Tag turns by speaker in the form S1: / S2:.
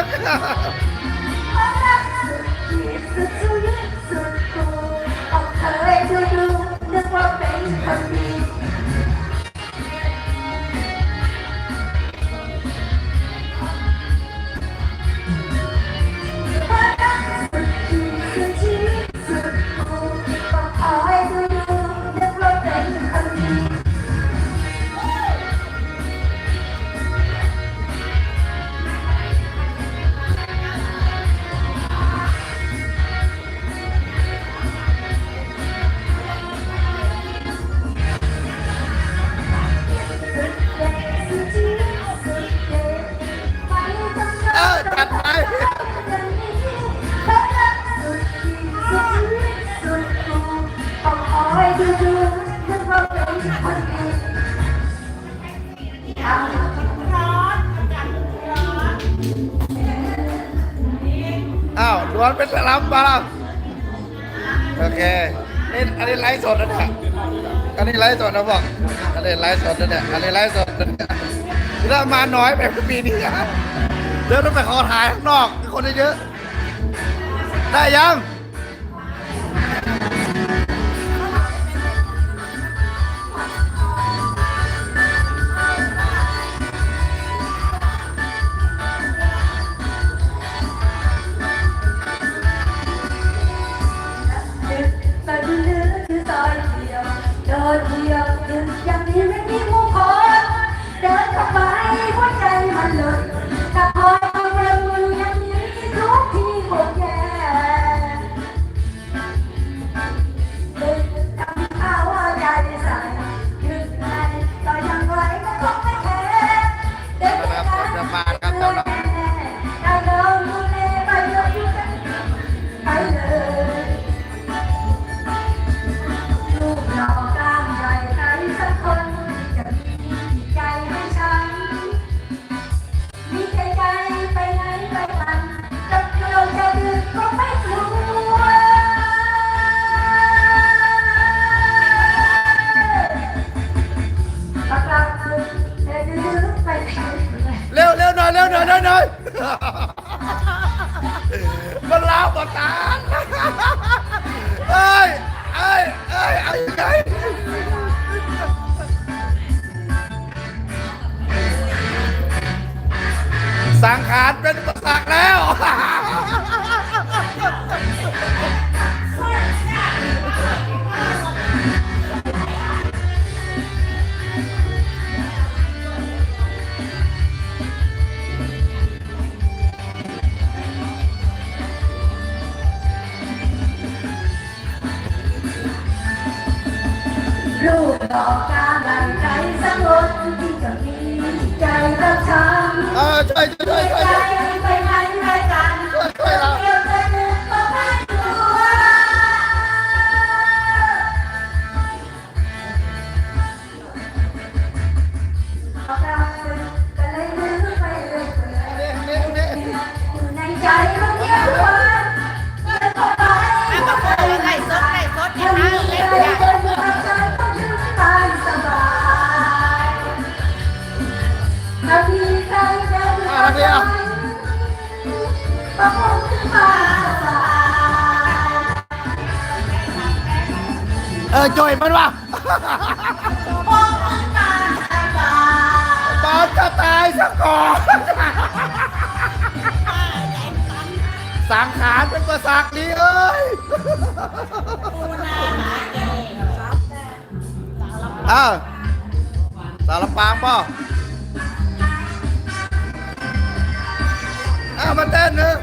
S1: Bulacan! อ้าวดวนเป็น
S2: สลับมาแล้วโอเคนี่อันนี้ไลฟ์สดนะเนี่ยอันนี้ไลฟ์สดนะบอกอันนี้ไลฟ์สดนะเนี่ยอันนี้ไลฟ์สดนะเนี่ยถ้ามาน้อยแบบปีนี้ครับเดี๋ยวต้องไปขอถ่ายข้างนอกคนเยอะๆได้ยัง
S1: เดินเดียวเดินอย่างมีไม่มี บตาเอ้ย
S2: เอ้ยเอ้ยเอ้ยเอ้ยสังขารเป็นป ลู
S1: กกางใหญ่ใครสักคนที่จะมีใจกับฉัน
S2: เออช่วยช่วยช่วยช่วยช่วย
S1: ไปไหนไปกัน
S2: ช่วยเรา
S1: เดี
S2: ออจ่อยมันวะ
S1: คงถึงตายสบาย
S2: ตอนจะตายซะก่อนสังขารเป็นประสักดีเอ้ยอ้าวสารปางป่ะอ้าวมาเต้นเนอะ